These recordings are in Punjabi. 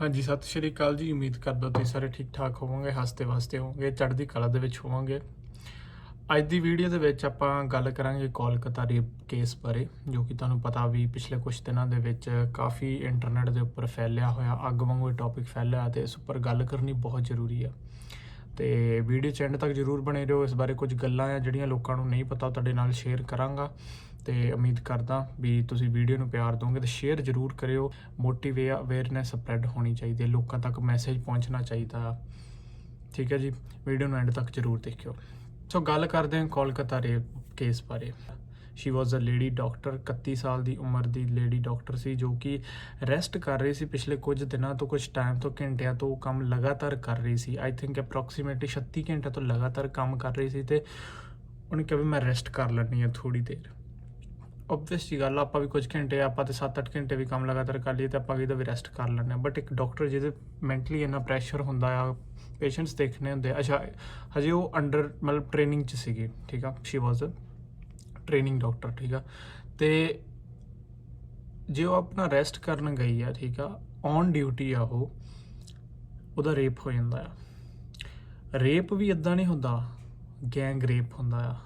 ਹਾਂਜੀ, ਸਤਿ ਸ਼੍ਰੀ ਅਕਾਲ ਜੀ। ਉਮੀਦ ਕਰਦਾ ਤੁਸੀਂ ਸਾਰੇ ਠੀਕ ਠਾਕ ਹੋਵੋਗੇ ਹੱਸਦੇ ਵਸਦੇ ਹੋਵੋਗੇ, ਚੜ੍ਹਦੀ ਕਲਾ ਦੇ ਵਿੱਚ ਹੋਵੋਗੇ। ਅੱਜ ਦੀ ਵੀਡੀਓ ਦੇ ਵਿੱਚ ਆਪਾਂ ਗੱਲ ਕਰਾਂਗੇ ਕੋਲਕਾਤਾ ਰੇਪ ਕੇਸ ਬਾਰੇ, ਜੋ ਕਿ ਤੁਹਾਨੂੰ ਪਤਾ ਵੀ ਪਿਛਲੇ ਕੁਝ ਦਿਨਾਂ ਦੇ ਵਿੱਚ ਕਾਫੀ ਇੰਟਰਨੈਟ ਦੇ ਉੱਪਰ ਫੈਲਿਆ ਹੋਇਆ, ਅੱਗ ਵਾਂਗੂ ਟੌਪਿਕ ਫੈਲਿਆ ਹੋਇਆ ਤੇ ਇਸ ਉੱਪਰ ਗੱਲ ਕਰਨੀ ਬਹੁਤ ਜ਼ਰੂਰੀ ਆ। ਤੇ ਵੀਡੀਓ ਚ ਐਂਡ ਤੱਕ ਜਰੂਰ ਬਣੇ ਰਹੋ। ਇਸ ਬਾਰੇ ਕੁਝ ਗੱਲਾਂ ਆ ਜਿਹੜੀਆਂ ਲੋਕਾਂ ਨੂੰ ਨਹੀਂ ਪਤਾ ਤੁਹਾਡੇ ਨਾਲ ਸ਼ੇਅਰ ਕਰਾਂਗਾ। ਤੇ ਉਮੀਦ ਕਰਦਾ ਵੀ ਤੁਸੀਂ ਵੀਡੀਓ ਨੂੰ ਪਿਆਰ ਦੋਗੇ ਤੇ ਸ਼ੇਅਰ ਜਰੂਰ ਕਰਿਓ। ਮੋਟੀਵੇ ਅਵੇਅਰਨੈਸ ਸਪਰੈਡ ਹੋਣੀ ਚਾਹੀਦੀ ਹੈ। ਲੋਕਾਂ ਤੱਕ ਮੈਸੇਜ ਪਹੁੰਚਣਾ ਚਾਹੀਦਾ। ਠੀਕ ਹੈ ਜੀ। ਵੀਡੀਓ ਨੂੰ ਐਂਡ ਤੱਕ ਜਰੂਰ ਦੇਖਿਓ। ਸੋ ਗੱਲ ਕਰਦੇ ਹਾਂ ਕੋਲਕਾਤਾ ਰੇਪ ਕੇਸ ਬਾਰੇ। She was a lady doctor 31 ਸਾਲ ਦੀ ਉਮਰ ਦੀ ਲੇਡੀ ਡਾਕਟਰ ਸੀ ਜੋ ਕਿ ਰੈਸਟ ਕਰ ਰਹੀ ਸੀ ਪਿਛਲੇ ਕੁਝ ਦਿਨਾਂ ਤੋਂ ਕੁਝ ਟਾਈਮ ਤੋਂ ਘੰਟਿਆਂ ਤੋਂ ਉਹ ਕੰਮ ਲਗਾਤਾਰ ਕਰ ਰਹੀ ਸੀ। ਆਈ ਥਿੰਕ ਅਪਰੋਕਸੀਮੇਟਲੀ 36 ਘੰਟੇ ਤੋਂ ਲਗਾਤਾਰ ਕੰਮ ਕਰ ਰਹੀ ਸੀ ਤੇ ਉਹਨੇ ਕਿਹਾ ਵੀ ਮੈਂ ਰੈਸਟ ਕਰ ਲੈਣੀ ਹੈ ਥੋੜੀ ਦੇਰ। ਆਬਵੀਅਸ ਜੀ ਗੱਲ ਆ, ਆਪਾਂ ਵੀ ਕੁਝ ਘੰਟੇ ਆਪਾਂ ਤੇ 7-8 ਘੰਟੇ ਵੀ ਕੰਮ ਲਗਾਤਾਰ ਕਰ ਲਈਏ ਤੇ ਆਪਾਂ ਵੀ ਤਾਂ ਵੀ ਰੈਸਟ ਕਰ ਲੈਂਦੇ ਆ ਬਟ ਇੱਕ ਡਾਕਟਰ ਜਿਹਦੇ ਮੈਂਟਲੀ ਇੰਨਾ ਪ੍ਰੈਸ਼ਰ ਹੁੰਦਾ ਆ ਪੇਸ਼ੈਂਟਸ ਦੇਖਣੇ ਹੁੰਦੇ ਆ ਅੱਛਾ ਹਜੇ ਉਹ ਅੰਡਰ ਮਤਲਬ ਟ੍ਰੇਨਿੰਗ ਚ ਸੀਗੀ ਠੀਕ ਆ? ਸ਼ੀ ਵਾਸ ਟ੍ਰੇਨਿੰਗ ਡਾਕਟਰ ਠੀਕ ਆ? ਤੇ ਜੇ ਉਹ ਆਪਣਾ ਰੈਸਟ ਕਰਨ ਗਈ ਆ, ਠੀਕ ਆ ਔਨ ਡਿਊਟੀ ਆ ਉਹ, ਉਹਦਾ ਰੇਪ ਹੋ ਜਾਂਦਾ ਆ। ਰੇਪ ਵੀ ਇਦਾਂ ਨਹੀਂ ਹੁੰਦਾ ਗੈਂਗ ਰੇਪ ਹੁੰਦਾ ਆ।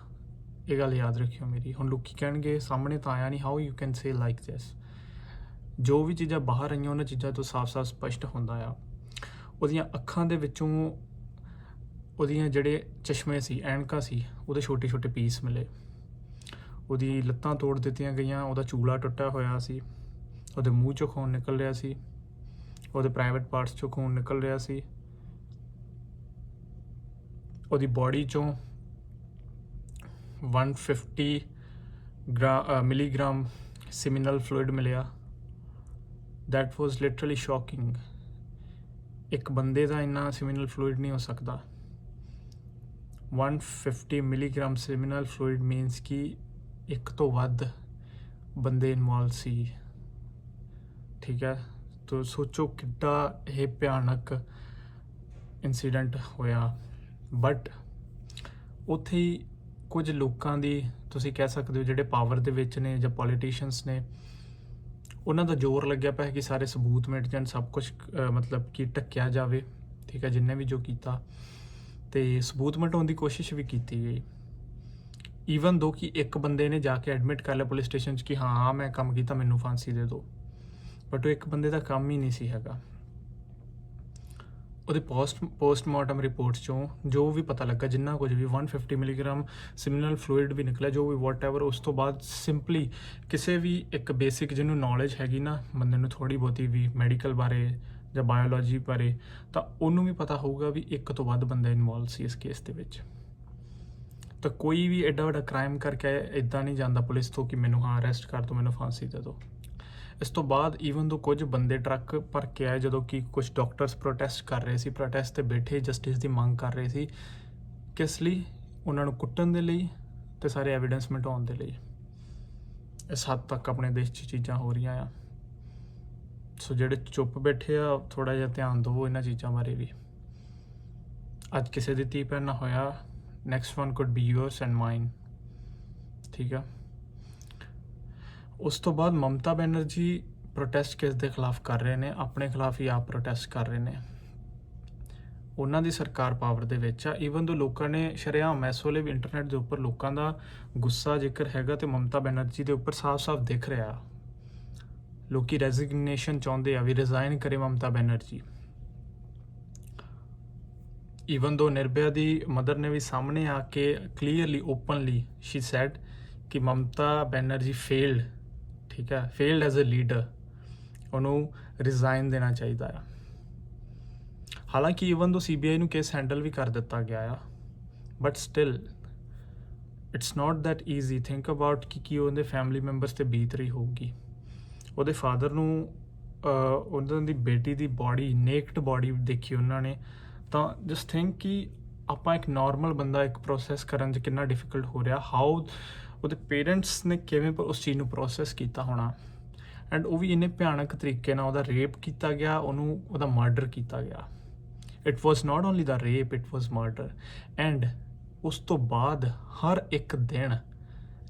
ਇਹ ਗੱਲ ਯਾਦ ਰੱਖਿਓ ਮੇਰੀ। ਹੁਣ ਲੋਕੀ ਕਹਿਣਗੇ, ਸਾਹਮਣੇ ਤਾਂ ਆਇਆ ਨਹੀਂ how you can say like this ਜੋ ਵੀ ਚੀਜ਼ਾਂ ਬਾਹਰ ਆਈਆਂ, ਉਹਨਾਂ ਚੀਜ਼ਾਂ ਤੋਂ ਸਾਫ਼-ਸਾਫ਼ ਸਪਸ਼ਟ ਹੁੰਦਾ ਆ। ਉਹਦੀਆਂ ਅੱਖਾਂ ਦੇ ਵਿੱਚੋਂ ਉਹਦੀਆਂ ਜਿਹੜੇ ਚਸ਼ਮੇ ਸੀ, ਐਨਕਾਂ ਸੀ, ਉਹਦੇ ਛੋਟੇ-ਛੋਟੇ ਪੀਸ ਮਿਲੇ। ਉਹਦੀ ਲੱਤਾਂ ਤੋੜ ਦਿੱਤੀਆਂ ਗਈਆਂ, ਉਹਦਾ ਚੂਲਾ ਟੁੱਟਿਆ ਹੋਇਆ ਸੀ, ਉਹਦੇ ਮੂੰਹ ਚੋਂ ਖੂਨ ਨਿਕਲ ਰਿਹਾ ਸੀ, ਉਹਦੇ ਪ੍ਰਾਈਵੇਟ ਪਾਰਟਸ ਚੋਂ ਖੂਨ ਨਿਕਲ ਰਿਹਾ ਸੀ, ਉਹਦੀ ਬਾਡੀ ਚੋਂ 150 ਗ੍ਰਾ ਮਿਲੀਗ੍ਰਾਮ ਸਿਮਿਨਲ ਫਲੂਇਡ ਮਿਲਿਆ। ਦੈਟ was ਲਿਟਰਲੀ shocking ਇੱਕ ਬੰਦੇ ਦਾ ਇੰਨਾ ਸਿਮਿਨਲ ਫਲੂਇਡ ਨਹੀਂ ਹੋ ਸਕਦਾ। 150 ਮਿਲੀਗ੍ਰਾਮ ਸਿਮਿਨਲ ਫਲੂਇਡ ਮੀਨਸ ਕਿ ਇੱਕ ਤੋਂ ਵੱਧ ਬੰਦੇ ਇਨਵੋਲਵ ਸੀ। ਠੀਕ ਹੈ? ਤੋ ਸੋਚੋ ਕਿੱਡਾ ਇਹ ਭਿਆਨਕ ਇਨਸੀਡੈਂਟ ਹੋਇਆ। ਬਟ ਉੱਥੇ ਹੀ ਕੁਝ ਲੋਕਾਂ ਦੀ ਤੁਸੀਂ ਕਹਿ ਸਕਦੇ ਹੋ ਜਿਹੜੇ ਪਾਵਰ ਦੇ ਵਿੱਚ ਨੇ ਜਾਂ ਪੋਲੀਟੀਸ਼ੀਅਨਸ ਨੇ, ਉਹਨਾਂ ਦਾ ਜ਼ੋਰ ਲੱਗਿਆ ਪਿਆ ਕਿ ਸਾਰੇ ਸਬੂਤ ਮਿਟ ਜਾਣ, ਸਭ ਕੁਝ ਮਤਲਬ ਕਿ ਟੱਕਿਆ ਜਾਵੇ। ਠੀਕ ਹੈ? ਜਿੰਨੇ ਵੀ ਜੋ ਕੀਤਾ। ਤੇ ਸਬੂਤ ਮਿਟਾਉਣ ਦੀ ਕੋਸ਼ਿਸ਼ ਵੀ ਕੀਤੀ ਗਈ। ਈਵਨ ਦੋ ਕਿ ਇੱਕ ਬੰਦੇ ਨੇ ਜਾ ਕੇ ਐਡਮਿਟ ਕਰ ਲਿਆ ਪੁਲਿਸ ਸਟੇਸ਼ਨ 'ਚ ਕਿ ਹਾਂ ਮੈਂ ਕੰਮ ਕੀਤਾ, ਮੈਨੂੰ ਫਾਂਸੀ ਦੇ ਦਿਓ। ਬਟ ਉਹ ਇੱਕ ਬੰਦੇ ਦਾ ਕੰਮ ਹੀ ਨਹੀਂ ਸੀ ਹੈਗਾ। ਉਹਦੇ ਪੋਸਟ ਪੋਸਟਮਾਰਟਮ ਰਿਪੋਰਟਸ ਚੋਂ ਜੋ ਵੀ ਪਤਾ ਲੱਗਾ, ਜਿੰਨਾ ਕੁਝ ਵੀ 150 ਮਿਲੀਗ੍ਰਾਮ ਸਿਮਿਨਲ ਫਲੂਇਡ ਵੀ ਨਿਕਲਿਆ, ਜੋ ਵੀ ਵਾਟਐਵਰ ਉਸ ਤੋਂ ਬਾਅਦ ਸਿੰਪਲੀ ਕਿਸੇ ਵੀ ਇੱਕ ਬੇਸਿਕ ਜਿਹਨੂੰ ਨੌਲੇਜ ਹੈਗੀ ਨਾ, ਬੰਦੇ ਨੂੰ ਥੋੜੀ ਬਹੁਤੀ ਵੀ ਮੈਡੀਕਲ ਬਾਰੇ ਜਾਂ ਬਾਇਓਲੋਜੀ ਬਾਰੇ, ਤਾਂ ਉਹਨੂੰ ਵੀ ਪਤਾ ਹੋਊਗਾ ਵੀ ਇੱਕ ਤੋਂ ਵੱਧ ਬੰਦਾ ਇਨਵੋਲਵ ਸੀ ਇਸ ਕੇਸ ਦੇ ਵਿੱਚ। ਤਾਂ ਕੋਈ ਵੀ ਐਡਾ ਵੱਡਾ ਕ੍ਰਾਈਮ ਕਰਕੇ ਇਦਾਂ ਨਹੀਂ ਜਾਂਦਾ ਪੁਲਿਸ ਤੋਂ ਕਿ ਮੈਨੂੰ ਹਾਂ ਅਰੈਸਟ ਕਰ ਦੋ, ਮੈਨੂੰ ਫਾਂਸੀ ਦੇ ਦਿਓ ਇਸ ਤੋਂ ਬਾਅਦ ਈਵਨ ਦੋ ਕੁਝ ਬੰਦੇ ਟਰੱਕ ਭਰ ਕੇ ਆਏ, ਜਦੋਂ ਕਿ ਕੁਝ ਡਾਕਟਰਸ ਪ੍ਰੋਟੈਸਟ ਕਰ ਰਹੇ ਸੀ ਪ੍ਰੋਟੈਸਟ ਤੇ ਬੈਠੇ ਜਸਟਿਸ ਦੀ ਮੰਗ ਕਰ ਰਹੇ ਸੀ, ਕਿਸ ਲਈ? ਉਹਨਾਂ ਨੂੰ ਕੁੱਟਣ ਦੇ ਲਈ ਤੇ ਸਾਰੇ ਐਵੀਡੈਂਸ ਮਿਟਾਉਣ ਦੇ ਲਈ। ਇਸ ਹੱਦ ਤੱਕ ਆਪਣੇ ਦੇਸ਼ 'ਚ ਚੀਜ਼ਾਂ ਹੋ ਰਹੀਆਂ ਆ। ਸੋ ਜਿਹੜੇ ਚੁੱਪ ਬੈਠੇ ਆ ਥੋੜਾ ਜਿਹਾ ਧਿਆਨ ਦਿਓ ਇਹਨਾਂ ਚੀਜ਼ਾਂ ਬਾਰੇ ਵੀ। ਅੱਜ ਕਿਸੇ ਦੀ ਧੀ ਭੈਣ ਨਾ ਹੋਇਆ next one could be yours and mine ਠੀਕ ਆ ਉਸ ਤੋਂ ਬਾਅਦ ਮਮਤਾ ਬੈਨਰਜੀ ਪ੍ਰੋਟੈਸਟ ਕਿਸ ਦੇ ਖਿਲਾਫ ਕਰ ਰਹੇ ਨੇ ਆਪਣੇ ਖਿਲਾਫ ਹੀ ਆਪ ਪ੍ਰੋਟੈਸਟ ਕਰ ਰਹੇ ਨੇ ਉਹਨਾਂ ਦੀ ਸਰਕਾਰ ਪਾਵਰ ਦੇ ਵਿੱਚ ਆ ਈਵਨ ਦੋ ਲੋਕਾਂ ਨੇ ਸ਼ਰੇਆਮ ਇਸ ਵੇਲੇ ਵੀ ਇੰਟਰਨੈਟ ਦੇ ਉੱਪਰ ਲੋਕਾਂ ਦਾ ਗੁੱਸਾ ਜ਼ਿਕਰ ਹੈਗਾ ਤੇ ਮਮਤਾ ਬੈਨਰਜੀ ਦੇ ਉੱਪਰ ਸਾਫ਼-ਸਾਫ਼ ਦਿਖ ਰਿਹਾ ਲੋਕੀ ਰੈਜ਼ਿਗਨੇਸ਼ਨ ਚਾਹੁੰਦੇ ਆ ਵੀ ਰਿਜ਼ਾਈਨ ਕਰੇ ਮਮਤਾ ਬੈਨਰਜੀ ਈਵਨ ਦੋ ਨਿਰਭਇਆ ਦੀ ਮਦਰ ਨੇ ਵੀ ਸਾਹਮਣੇ ਆ ਕੇ ਕਲੀਅਰਲੀ ਓਪਨਲੀ ਸ਼ੀ ਸੈਡ ਕਿ ਮਮਤਾ ਬੈਨਰਜੀ ਫੇਲਡ ਠੀਕ ਹੈ ਫੇਲਡ ਐਜ਼ ਅ ਲੀਡਰ ਉਹਨੂੰ ਰਿਜ਼ਾਈਨ ਦੇਣਾ ਚਾਹੀਦਾ ਆ। ਹਾਲਾਂਕਿ ਈਵਨ ਦੋ ਸੀਬੀਆਈ ਨੂੰ ਕੇਸ ਹੈਂਡਲ ਵੀ ਕਰ ਦਿੱਤਾ ਗਿਆ ਆ but still it's not that easy think about ਕਿ ਕੀ ਉਹਦੇ ਫੈਮਿਲੀ ਮੈਂਬਰਸ ਤੇ ਬੀਤ ਰਹੀ ਹੋਊਗੀ। ਉਹਦੇ ਫਾਦਰ ਨੂੰ ਅਹ, ਉਹਨਾਂ ਦੀ ਬੇਟੀ ਦੀ ਬਾਡੀ ਨੇਕਡ ਬਾਡੀ ਦੇਖੀ ਉਹਨਾਂ ਨੇ। ਤਾਂ ਜਸਟ ਥਿੰਕ ਕਿ ਆਪਾਂ ਇੱਕ ਨਾਰਮਲ ਬੰਦਾ ਇੱਕ ਪ੍ਰੋਸੈਸ ਕਰਨ 'ਚ ਕਿੰਨਾ ਡਿਫਿਕਲਟ ਹੋ ਰਿਹਾ ਹਾਊ ਉਹਦੇ ਪੇਰੈਂਟਸ ਨੇ ਕਿਵੇਂ ਉਸ ਚੀਜ਼ ਨੂੰ ਪ੍ਰੋਸੈਸ ਕੀਤਾ ਹੋਣਾ। ਐਂਡ ਉਹ ਵੀ ਇੰਨੇ ਭਿਆਨਕ ਤਰੀਕੇ ਨਾਲ ਉਹਦਾ ਰੇਪ ਕੀਤਾ ਗਿਆ, ਉਹਨੂੰ ਉਹਦਾ ਮਰਡਰ ਕੀਤਾ ਗਿਆ। It was not only the rape it was murder and ਉਸ ਤੋਂ ਬਾਅਦ ਹਰ ਇੱਕ ਦਿਨ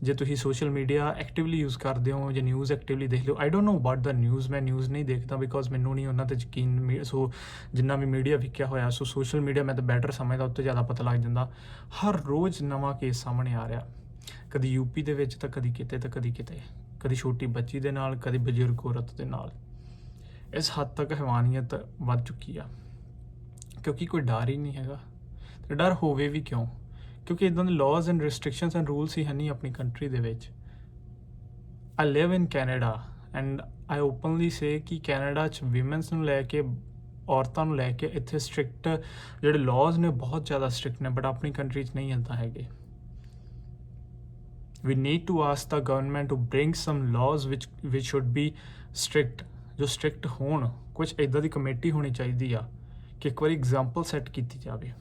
ਜੇ ਤੁਸੀਂ ਸੋਸ਼ਲ ਮੀਡੀਆ ਐਕਟਿਵਲੀ ਯੂਜ਼ ਕਰਦੇ ਹੋ ਜਾਂ ਨਿਊਜ਼ ਐਕਟਿਵਲੀ ਦੇਖ ਲਿਓ I don't know about the news ਮੈਂ ਨਿਊਜ਼ ਨਹੀਂ ਦੇਖਦਾ ਬਿਕੋਜ਼ ਮੈਨੂੰ ਨਹੀਂ ਉਹਨਾਂ ਤੇ ਯਕੀਨ ਮੀ- ਸੋ ਜਿੰਨਾ ਵੀ ਮੀਡੀਆ ਵਿਕਿਆ ਹੋਇਆ ਸੋ ਸੋਸ਼ਲ ਮੀਡੀਆ ਮੈਂ ਤਾਂ ਬੈਟਰ ਸਮਝਦਾ, ਉੱਤੇ ਜ਼ਿਆਦਾ ਪਤਾ ਲੱਗ ਜਾਂਦਾ। ਹਰ ਰੋਜ਼ ਨਵਾਂ ਕੇਸ ਸਾਹਮਣੇ ਆ ਰਿਹਾ। ਕਦੀ ਯੂਪੀ ਦੇ ਵਿੱਚ, ਤਾਂ ਕਦੀ ਕਿਤੇ, ਤਾਂ ਕਦੀ ਕਿਤੇ। ਕਦੀ ਛੋਟੀ ਬੱਚੀ ਦੇ ਨਾਲ, ਕਦੀ ਬਜ਼ੁਰਗ ਔਰਤ ਦੇ ਨਾਲ। ਇਸ ਹੱਦ ਤੱਕ ਹੈਵਾਨੀਅਤ ਵੱਧ ਚੁੱਕੀ ਆ। ਕਿਉਂਕਿ ਕੋਈ ਡਰ ਹੀ ਨਹੀਂ ਹੈਗਾ। ਤੇ ਡਰ ਹੋਵੇ ਵੀ ਕਿਉਂ? ਕਿਉਂਕਿ ਇਦਾਂ ਦੇ laws and restrictions and rules ਹੀ ਹੈ ਨਹੀਂ ਆਪਣੀ ਕੰਟਰੀ ਦੇ ਵਿੱਚ। I live in Canada and I openly say ਕਿ ਕੈਨੇਡਾ ਚ ਔਮਨਸ ਨੂੰ ਲੈ ਕੇ, ਔਰਤਾਂ ਨੂੰ ਲੈ ਕੇ ਇੱਥੇ ਸਟ੍ਰਿਕਟ ਜਿਹੜੇ ਲਾਜ਼ ਨੇ ਬਹੁਤ ਜ਼ਿਆਦਾ ਸਟ੍ਰਿਕਟ ਨੇ ਬਟ ਆਪਣੀ ਕੰਟਰੀ ਚ ਨਹੀਂ ਇਦਾਂ ਹੈਗੇ। We need to ask the government to bring some laws which which should be strict, ਜੋ ਸਟ੍ਰਿਕਟ ਹੋਣ। ਕੁਝ ਇਦਾਂ ਦੀ ਕਮੇਟੀ ਹੋਣੀ ਚਾਹੀਦੀ ਆ ਕਿ ਇੱਕ ਵਾਰੀ ਐਗਜ਼ਾਮਪਲ ਸੈੱਟ ਕੀਤੀ ਜਾਵੇ।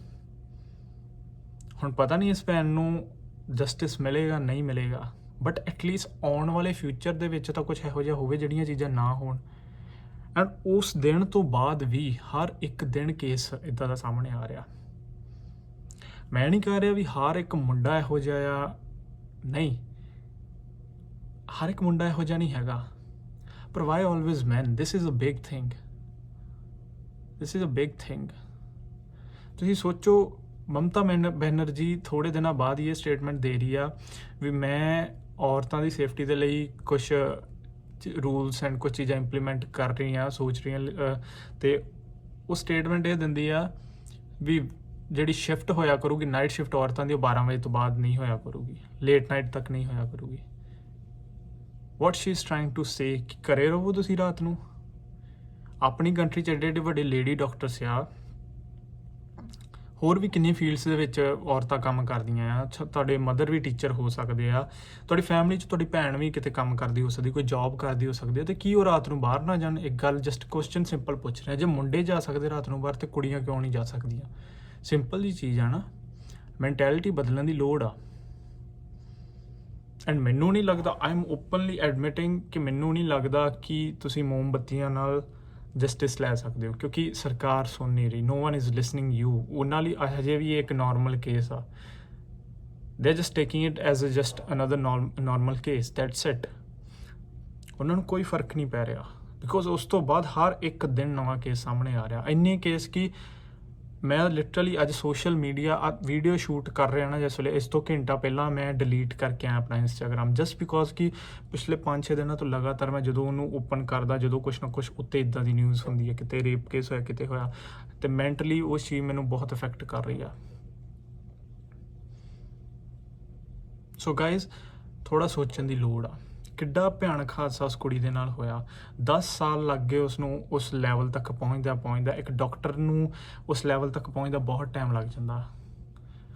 ਹੁਣ ਪਤਾ ਨਹੀਂ ਇਸ ਭੈਣ ਨੂੰ ਜਸਟਿਸ ਮਿਲੇਗਾ, ਨਹੀਂ ਮਿਲੇਗਾ ਬਟ ਐਟਲੀਸਟ ਆਉਣ ਵਾਲੇ ਫਿਊਚਰ ਦੇ ਵਿੱਚ ਤਾਂ ਕੁਝ ਇਹੋ ਜਿਹਾ ਹੋਵੇ ਜਿਹੜੀਆਂ ਚੀਜ਼ਾਂ ਨਾ ਹੋਣ। ਐਂਡ ਉਸ ਦਿਨ ਤੋਂ ਬਾਅਦ ਵੀ ਹਰ ਇੱਕ ਦਿਨ ਕੇਸ ਇਦਾਂ ਦਾ ਸਾਹਮਣੇ ਆ ਰਿਹਾ। ਮੈਂ ਨਹੀਂ ਕਹਿ ਰਿਹਾ ਵੀ ਹਰ ਇੱਕ ਮੁੰਡਾ ਇਹੋ ਜਿਹਾ ਆ, ਨਹੀਂ। ਹਰ ਇੱਕ ਮੁੰਡਾ ਇਹੋ ਜਿਹਾ ਨਹੀਂ ਹੈਗਾ। ਪਰ why always man this is a big thing this is a big thing ਤੁਸੀਂ ਸੋਚੋ ਮਮਤਾ ਮੈਨ- ਬੈਨਰਜੀ ਥੋੜੇ ਦਿਨਾਂ ਬਾਅਦ ਹੀ ਇਹ ਸਟੇਟਮੈਂਟ ਦੇ ਰਹੀ ਆ ਵੀ ਮੈਂ ਔਰਤਾਂ ਦੀ ਸੇਫਟੀ ਦੇ ਲਈ ਕੁਝ ਰੂਲਸ ਐਂਡ ਕੁਝ ਚੀਜ਼ਾਂ ਇੰਪਲੀਮੈਂਟ ਕਰ ਰਹੀ ਆ ਸੋਚ ਰਹੀ ਆ ਤੇ ਉਹ ਸਟੇਟਮੈਂਟ ਇਹ ਦਿੰਦੀ ਆ ਵੀ ਜਿਹੜੀ ਸ਼ਿਫਟ ਹੋਇਆ ਕਰੂਗੀ ਨਾਈਟ ਸ਼ਿਫਟ ਔਰਤਾਂ ਦੀ, ਉਹ 12 ਵਜੇ ਤੋਂ ਬਾਅਦ ਨਹੀਂ ਹੋਇਆ ਕਰੂਗੀ ਲੇਟ ਨਾਈਟ ਤੱਕ ਨਹੀਂ ਹੋਇਆ ਕਰੂਗੀ। What she is trying to say ਕਿ ਕਰੇ ਰਹੋ ਤੁਸੀਂ ਰਾਤ ਨੂੰ? ਆਪਣੀ ਕੰਟਰੀ ਚ ਐਡੇ ਐਡੇ ਵੱਡੇ ਲੇਡੀ ਡਾਕਟਰਸ ਆ ਹੋਰ ਵੀ ਕਿੰਨੀ ਫੀਲਡਸ ਦੇ ਵਿੱਚ ਔਰਤਾਂ ਕੰਮ ਕਰਦੀਆਂ ਆ? ਅੱਛਾ, ਤੁਹਾਡੇ ਮਦਰ ਵੀ ਟੀਚਰ ਹੋ ਸਕਦੇ ਆ। ਤੁਹਾਡੀ ਫੈਮਿਲੀ ਚ ਤੁਹਾਡੀ ਭੈਣ ਵੀ ਕਿਤੇ ਕੰਮ ਕਰਦੀ ਹੋ ਸਕਦੀ ਕੋਈ ਜੌਬ ਕਰਦੀ ਹੋ ਸਕਦੀ ਹੈ ਤੇ ਕੀ ਉਹ ਰਾਤ ਨੂੰ ਬਾਹਰ ਨਾ ਜਾਣ? ਇੱਕ ਗੱਲ ਜਸਟ ਕੁਐਸਚਨ ਸਿੰਪਲ ਪੁੱਛ ਰਿਹਾ ਜੇ ਮੁੰਡੇ ਜਾ ਸਕਦੇ ਰਾਤ ਨੂੰ ਬਾਹਰ ਤੇ ਕੁੜੀਆਂ ਕਿਉਂ ਨਹੀਂ ਜਾ ਸਕਦੀਆਂ? ਸਿੰਪਲ ਜੀ ਚੀਜ਼ ਆ ਨਾ। ਮੈਂਟੈਲਿਟੀ ਬਦਲਣ ਦੀ ਲੋੜ ਆ। ਐਂਡ ਮੈਨੂੰ ਨਹੀਂ ਲੱਗਦਾ ਆਈ ਐਮ ਓਪਨਲੀ ਐਡਮਿਟਿੰਗ ਕਿ ਮੈਨੂੰ ਨਹੀਂ ਲੱਗਦਾ ਕਿ ਤੁਸੀਂ ਮੋਮਬੱਤੀਆਂ ਨਾਲ ਜਸਟਿਸ ਲੈ ਸਕਦੇ ਹੋ, ਕਿਉਂਕਿ ਸਰਕਾਰ ਸੁਣ ਨਹੀਂ ਰਹੀ no one is listening you ਉਹਨਾਂ ਲਈ ਹਜੇ ਵੀ ਇਹ ਇੱਕ ਨਾਰਮਲ ਕੇਸ ਆ। They just taking it as a just another normal case that's it ਉਹਨਾਂ ਨੂੰ ਕੋਈ ਫ਼ਰਕ ਨਹੀਂ ਪੈ ਰਿਹਾ ਬਿਕੋਜ਼ ਉਸ ਤੋਂ ਬਾਅਦ ਹਰ ਇੱਕ ਦਿਨ ਨਵਾਂ ਕੇਸ ਸਾਹਮਣੇ ਆ ਰਿਹਾ। ਇੰਨੇ ਕੇਸ ਕਿ ਮੈਂ ਲਿਟਰਲੀ ਅੱਜ ਸੋਸ਼ਲ ਮੀਡੀਆ ਵੀਡੀਓ ਸ਼ੂਟ ਕਰ ਰਿਹਾ ਨਾ ਜਿਸ ਵੇਲੇ, ਇਸ ਤੋਂ ਘੰਟਾ ਪਹਿਲਾਂ ਮੈਂ ਡਿਲੀਟ ਕਰਕੇ ਆਇਆ ਆਪਣਾ ਇੰਸਟਾਗ੍ਰam ਜਸਟ ਬਿਕੋਜ਼ ਕਿ ਪਿਛਲੇ 5-6 ਦਿਨਾਂ ਤੋਂ ਲਗਾਤਾਰ ਮੈਂ ਜਦੋਂ ਉਹਨੂੰ ਓਪਨ ਕਰਦਾ, ਜਦੋਂ ਕੁਛ ਨਾ ਕੁਛ ਉੱਤੇ ਇਦਾਂ ਦੀ ਨਿਊਜ਼ ਹੁੰਦੀ ਹੈ, ਕਿਤੇ ਰੇਪ ਕੇਸ ਹੋਇਆ, ਕਿਤੇ ਹੋਇਆ, ਤੇ ਮੈਂਟਲੀ ਉਹ ਚੀਜ਼ ਮੈਨੂੰ ਬਹੁਤ ਇਫੈਕਟ ਕਰ ਰਹੀ ਆ। ਸੋ ਗਾਇਜ਼ ਥੋੜਾ ਸੋਚਣ ਦੀ ਲੋੜ ਆ। ਕਿੱਡਾ ਭਿਆਨਕ ਹਾਦਸਾ ਉਸ ਕੁੜੀ ਦੇ ਨਾਲ ਹੋਇਆ। 10 ਸਾਲ ਲੱਗ ਗਏ ਉਸ ਨੂੰ ਉਸ ਲੈਵਲ ਤੱਕ ਪਹੁੰਚਦਾ ਪਹੁੰਚਦਾ ਇੱਕ ਡਾਕਟਰ ਨੂੰ ਉਸ ਲੈਵਲ ਤੱਕ ਪਹੁੰਚਦਾ ਬਹੁਤ ਟਾਈਮ ਲੱਗ ਜਾਂਦਾ।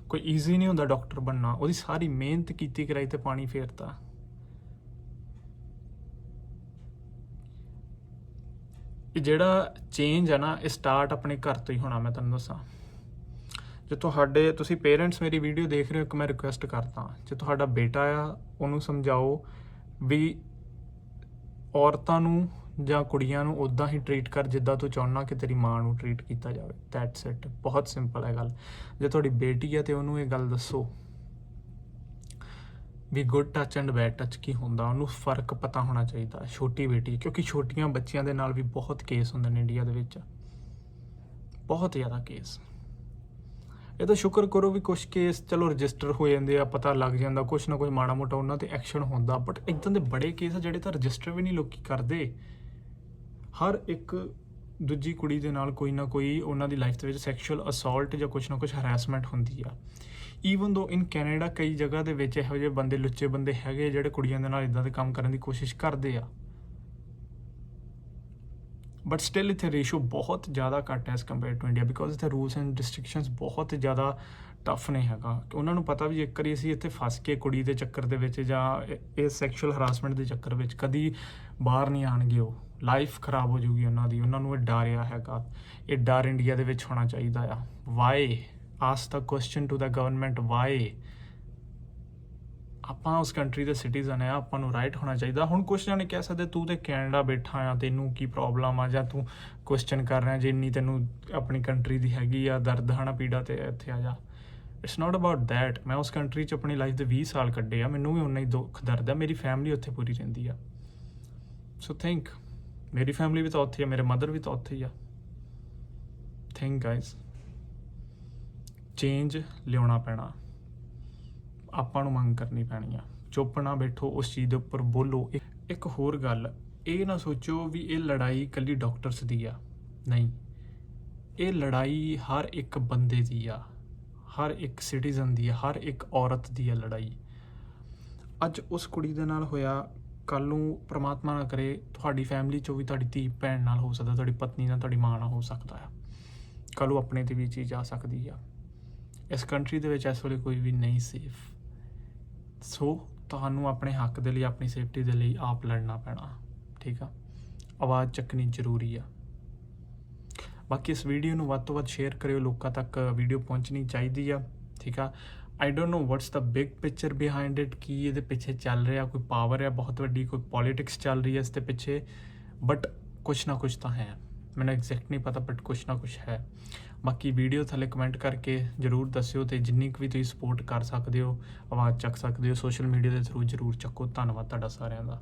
ਕੋਈ ਈਜ਼ੀ ਨਹੀਂ ਹੁੰਦਾ ਡਾਕਟਰ ਬਣਨਾ। ਉਹਦੀ ਸਾਰੀ ਮਿਹਨਤ ਕੀਤੀ ਕਰਾਈ ਤੇ ਪਾਣੀ ਫੇਰਤਾ। ਇਹ ਜਿਹੜਾ ਚੇਂਜ ਹੈ ਨਾ, ਇਹ ਸਟਾਰਟ ਆਪਣੇ ਘਰ ਤੋਂ ਹੀ ਹੋਣਾ ਮੈਂ ਤੁਹਾਨੂੰ ਦੱਸਾਂ। ਜੇ ਤੁਹਾਡੇ, ਤੁਸੀਂ ਪੇਰੈਂਟਸ ਮੇਰੀ ਵੀਡੀਓ ਦੇਖ ਰਹੇ ਹੋ, ਇੱਕ ਮੈਂ ਰਿਕੁਐਸਟ ਕਰਦਾ। ਜੇ ਤੁਹਾਡਾ ਬੇਟਾ ਆ, ਉਹਨੂੰ ਸਮਝਾਓ ਵੀ ਔਰਤਾਂ ਨੂੰ ਜਾਂ ਕੁੜੀਆਂ ਨੂੰ ਉਦਾਂ ਹੀ ਟਰੀਟ ਕਰ ਜਿੱਦਾਂ ਤੂੰ ਚਾਹੁੰਦਾ ਕਿ ਤੇਰੀ ਮਾਂ ਨੂੰ ਟਰੀਟ ਕੀਤਾ ਜਾਵੇ। ਦੈਟਸ ਇਟ ਬਹੁਤ ਸਿੰਪਲ ਹੈ ਗੱਲ। ਜੇ ਤੁਹਾਡੀ ਬੇਟੀ ਹੈ ਤੇ ਉਹਨੂੰ ਇਹ ਗੱਲ ਦੱਸੋ ਵੀ good touch and bad touch ਕੀ ਹੁੰਦਾ? ਉਹਨੂੰ ਫ਼ਰਕ ਪਤਾ ਹੋਣਾ ਚਾਹੀਦਾ, ਛੋਟੀ ਬੇਟੀ ਕਿਉਂਕਿ ਛੋਟੀਆਂ ਬੱਚਿਆਂ ਦੇ ਨਾਲ ਵੀ ਬਹੁਤ ਕੇਸ ਹੁੰਦੇ ਨੇ ਇੰਡੀਆ ਦੇ ਵਿੱਚ। ਬਹੁਤ ਜ਼ਿਆਦਾ ਕੇਸ ਇਹ ਤਾਂ ਸ਼ੁਕਰ ਕਰੋ ਵੀ ਕੁਝ ਕੇਸ ਚਲੋ ਰਜਿਸਟਰ ਹੋ ਜਾਂਦੇ ਆ, ਪਤਾ ਲੱਗ ਜਾਂਦਾ ਕੁਝ ਨਾ ਕੁਝ ਮਾੜਾ ਮੋਟਾ ਉਹਨਾਂ ਤੇ ਐਕਸ਼ਨ ਹੁੰਦਾ ਬਟ ਇਦਾਂ ਦੇ ਬੜੇ ਕੇਸ ਆ ਜਿਹੜੇ ਤਾਂ ਰਜਿਸਟਰ ਵੀ ਨਹੀਂ ਲੋਕੀ ਕਰਦੇ। ਹਰ ਇੱਕ ਦੂਜੀ ਕੁੜੀ ਦੇ ਨਾਲ ਕੋਈ ਨਾ ਕੋਈ ਉਹਨਾਂ ਦੀ ਲਾਈਫ ਦੇ ਵਿੱਚ ਸੈਕਸ਼ੂਅਲ ਅਸੌਲਟ ਜਾਂ ਕੁਝ ਨਾ ਕੁਝ ਹਰੈਸਮੈਂਟ ਹੁੰਦੀ ਆ। ਈਵਨ ਦੋ ਇਨ ਕੈਨੇਡਾ ਕਈ ਜਗ੍ਹਾ ਦੇ ਵਿੱਚ ਇਹੋ ਜਿਹੇ ਬੰਦੇ, ਲੁੱਚੇ ਬੰਦੇ ਹੈਗੇ ਜਿਹੜੇ ਕੁੜੀਆਂ ਦੇ ਨਾਲ ਇਦਾਂ ਦੇ ਕੰਮ ਕਰਨ ਦੀ ਕੋਸ਼ਿਸ਼ ਕਰਦੇ ਆ। ਬਟ ਸਟਿਲ ਇੱਥੇ ਰੇਸ਼ੋ ਬਹੁਤ ਜ਼ਿਆਦਾ ਘੱਟ ਹੈ as compare to India because ਇੱਥੇ ਰੂਲਸ ਐਂਡ ਰੈਸਟ੍ਰਿਕਸ਼ਨਸ ਬਹੁਤ ਜ਼ਿਆਦਾ ਟਫ ਨੇ ਹੈਗਾ। ਕਿ ਉਹਨਾਂ ਨੂੰ ਪਤਾ ਵੀ ਇੱਕ ਵਾਰੀ ਅਸੀਂ ਇੱਥੇ ਫਸ ਕੇ ਕੁੜੀ ਦੇ ਚੱਕਰ ਦੇ ਵਿੱਚ ਜਾਂ ਇਹ- ਇਹ ਸੈਕਸ਼ੂਅਲ ਹਰਾਸਮੈਂਟ ਦੇ ਚੱਕਰ ਵਿੱਚ ਕਦੀ ਬਾਹਰ ਨਹੀਂ ਆਣਗੇ ਉਹ ਲਾਈਫ ਖਰਾਬ ਹੋ ਜੂਗੀ ਉਹਨਾਂ ਦੀ। ਉਹਨਾਂ ਨੂੰ ਇਹ ਡਰਿਆ ਹੈਗਾ। ਇਹ ਡਰ ਇੰਡੀਆ ਦੇ ਵਿੱਚ ਹੋਣਾ ਚਾਹੀਦਾ ਆ। Why ask the question to the government why ਆਪਾਂ ਉਸ ਕੰਟਰੀ ਦੇ ਸਿਟੀਜ਼ਨ ਆ, ਆਪਾਂ ਨੂੰ ਰਾਈਟ ਹੋਣਾ ਚਾਹੀਦਾ। ਹੁਣ ਕੁਛ ਜਾਣੇ ਕਹਿ ਸਕਦੇ, ਤੂੰ ਤੇ ਕੈਨੇਡਾ ਬੈਠਾ ਆ, ਤੈਨੂੰ ਕੀ ਪ੍ਰੋਬਲਮ ਆ? ਜਾਂ ਤੂੰ ਕੁਐਸਚਨ ਕਰ ਰਿਹਾ, ਜੇ ਇੰਨੀ ਤੈਨੂੰ ਆਪਣੀ ਕੰਟਰੀ ਦੀ ਹੈਗੀ ਆ, ਦਰਦ ਹਨਾ, ਪੀੜਾ ਤੇ ਇੱਥੇ ਆ ਜਾ। ਇਟਸ ਨਾਟ ਅਬਾਊਟ ਥੈਟ ਮੈਂ ਉਸ ਕੰਟਰੀ 'ਚ ਆਪਣੀ ਲਾਈਫ ਦੇ 20 ਸਾਲ ਕੱਢੇ ਆ। ਮੈਨੂੰ ਵੀ ਉਨਾ ਹੀ ਦੁੱਖ, ਦਰਦ ਆ। ਮੇਰੀ ਫੈਮਿਲੀ ਉੱਥੇ ਪੂਰੀ ਰਹਿੰਦੀ ਆ। ਸੋ ਥਿੰਕ ਮੇਰੀ ਫੈਮਿਲੀ ਵੀ ਤਾਂ ਉੱਥੇ ਆ, ਮੇਰੇ ਮਦਰ ਵੀ ਤਾਂ ਉੱਥੇ ਹੀ ਆ। ਥਿੰਕ ਗਾਇਸ ਚੇਂਜ ਲਿਆਉਣਾ ਪੈਣਾ। ਆਪਾਂ ਨੂੰ ਮੰਗ ਕਰਨੀ ਪੈਣੀ ਆ। ਚੁੱਪ ਨਾ ਬੈਠੋ, ਉਸ ਚੀਜ਼ ਦੇ ਉੱਪਰ ਬੋਲੋ। ਇੱਕ- ਹੋਰ ਗੱਲ, ਇਹ ਨਾ ਸੋਚੋ ਵੀ ਇਹ ਲੜਾਈ ਕੱਲੀ ਡਾਕਟਰਸ ਦੀ ਆ। ਨਹੀਂ, ਇਹ ਲੜਾਈ ਹਰ ਇੱਕ ਬੰਦੇ ਦੀ ਆ। ਹਰ ਇੱਕ ਸਿਟੀਜ਼ਨ ਦੀ ਆ, ਹਰ ਇੱਕ ਔਰਤ ਦੀ ਆ ਲੜਾਈ। ਅੱਜ ਉਸ ਕੁੜੀ ਦੇ ਨਾਲ ਹੋਇਆ ਕੱਲ ਨੂੰ ਪ੍ਰਮਾਤਮਾ ਨਾ ਕਰੇ, ਤੁਹਾਡੀ ਫੈਮਿਲੀ ਚੋਂ ਵੀ ਤੁਹਾਡੀ ਧੀ, ਭੈਣ ਨਾਲ ਹੋ ਸਕਦਾ, ਤੁਹਾਡੀ ਪਤਨੀ ਨਾਲ ਤੁਹਾਡੀ ਮਾਂ ਨਾਲ ਹੋ ਸਕਦਾ ਆ। ਕੱਲ ਨੂੰ ਆਪਣੇ ਤੇ ਵੀ ਚੀਜ਼ ਆ ਸਕਦੀ ਆ। ਇਸ ਕੰਟਰੀ ਦੇ ਵਿੱਚ ਇਸ ਵੇਲੇ ਕੋਈ ਵੀ ਨਹੀਂ ਸੇਫ ਸੋ ਤੁਹਾਨੂੰ ਆਪਣੇ ਹੱਕ ਦੇ ਲਈ, ਆਪਣੀ ਸੇਫਟੀ ਦੇ ਲਈ ਆਪ ਲੜਨਾ ਪੈਣਾ। ਠੀਕ ਆ? ਆਵਾਜ਼ ਚੱਕਣੀ ਜ਼ਰੂਰੀ ਆ। ਬਾਕੀ ਇਸ ਵੀਡੀਓ ਨੂੰ ਵੱਧ ਤੋਂ ਵੱਧ ਸ਼ੇਅਰ ਕਰਿਓ, ਲੋਕਾਂ ਤੱਕ ਵੀਡੀਓ ਪਹੁੰਚਣੀ ਚਾਹੀਦੀ ਆ। ਠੀਕ ਆ? I don't know what's the big picture behind it ਕੀ ਇਹਦੇ ਪਿੱਛੇ ਚੱਲ ਰਿਹਾ, ਕੋਈ ਪਾਵਰ ਹੈ ਬਹੁਤ ਵੱਡੀ, ਕੋਈ ਪੋਲਿਟਿਕਸ ਚੱਲ ਰਹੀ ਹੈ ਇਸ ਦੇ ਪਿੱਛੇ। ਬਟ ਕੁਛ ਨਾ ਕੁਛ ਤਾਂ ਹੈ। ਮੈਨੂੰ ਐਗਜ਼ੈਕਟ ਨਹੀਂ ਪਤਾ ਬਟ ਕੁਛ ਨਾ ਕੁਛ ਹੈ। ਬਾਕੀ ਵੀਡੀਓ ਥੱਲੇ ਕਮੈਂਟ ਕਰਕੇ ਜਰੂਰ ਦੱਸਿਓ ਤੇ ਜਿੰਨੀ ਕੁ ਵੀ ਤੁਸੀਂ ਸਪੋਰਟ ਕਰ ਸਕਦੇ ਹੋ, ਆਵਾਜ਼ ਚੱਕ ਸਕਦੇ ਹੋ ਸੋਸ਼ਲ ਮੀਡੀਆ ਦੇ ਥਰੂ ਜਰੂਰ ਚੱਕੋ। ਧੰਨਵਾਦ ਤੁਹਾਡਾ ਸਾਰਿਆਂ ਦਾ।